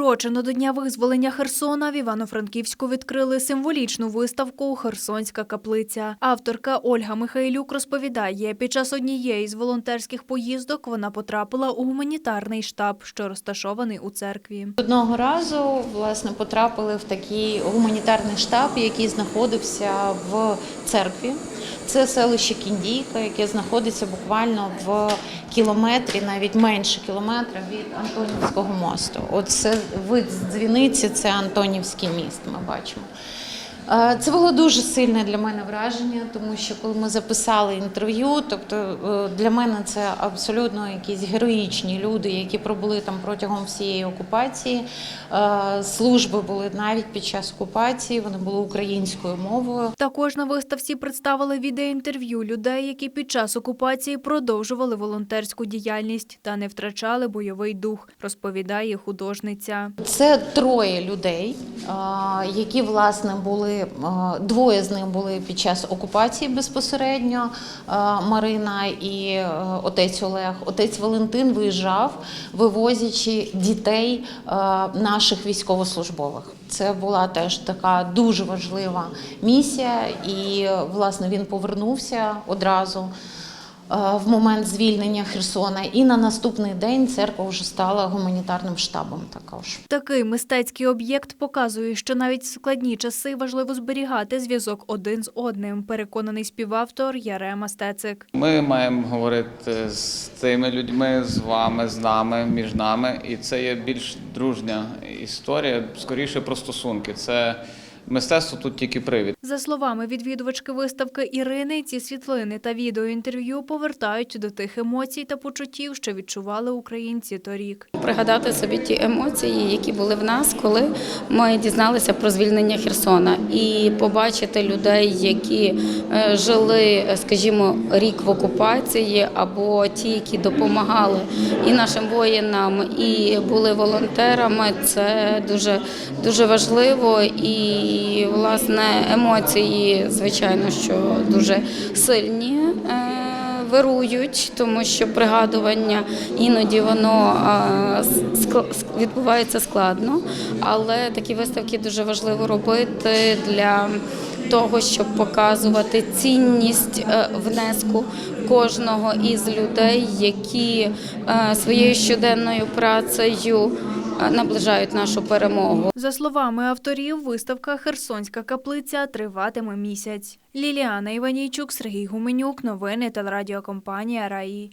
Приурочено до Дня визволення Херсона в Івано-Франківську відкрили символічну виставку Херсонська каплиця. Авторка Ольга Михайлюк розповідає, під час однієї з волонтерських поїздок вона потрапила у гуманітарний штаб, що розташований у церкві. Одного разу власне потрапили в такий гуманітарний штаб, який знаходився в церкві. Це селище Кіндійка, яке знаходиться буквально в кілометрі, навіть менше кілометра від Антонівського мосту. Оце вид з дзвіниці, це Антонівський міст. Ми бачимо. Е, Це було дуже сильне для мене враження, тому що коли ми записали інтерв'ю, тобто е, для мене це абсолютно якісь героїчні люди, які пробули там протягом всієї окупації. Е, Служби були навіть під час окупації, вони були українською мовою. Також на виставці представили відеоінтерв'ю людей, які під час окупації продовжували волонтерську діяльність та не втрачали бойовий дух, розповідає художниця. Це троє людей, які власне були е, двоє з них були під час окупації безпосередньо. е, Марина і е, отець Олег. Отець Валентин виїжджав, вивозячи дітей наших військовослужбових. Це була теж така дуже важлива місія, і власне він повернувся одразу. Е, В момент звільнення Херсона, і на наступний день церква вже стала гуманітарним штабом. Також Такий мистецький об'єкт показує, що навіть в складні часи важливо зберігати зв'язок один з одним. Переконаний співавтор Ярема Стецик. Ми маємо говорити з цими людьми, з вами, з нами, між нами, і це є більш дружня історія, скоріше про стосунки. Це мистецтво тут тільки привід. За словами відвідувачки виставки Ірини, ці світлини та відеоінтерв'ю повертають до тих емоцій та почуттів, що відчували українці торік. пригадати собі ті емоції, які були в нас, коли ми дізналися про звільнення Херсона, і побачити людей, які е, жили, е, скажімо, рік в окупації, або ті, які допомагали і нашим воїнам, і були волонтерами. Це дуже дуже важливо. І власне емоції, звичайно, що дуже сильні. е, вирують, тому що пригадування іноді воно ск- відбувається складно, але такі виставки дуже важливо робити для того, щоб показувати цінність е, внеску кожного із людей, які е, своєю щоденною працею е, наближають нашу перемогу. За словами авторів, виставка Херсонська каплиця триватиме місяць. Ліліана Іванійчук, Сергій Гуменюк. Новини телерадіокомпанія Раї.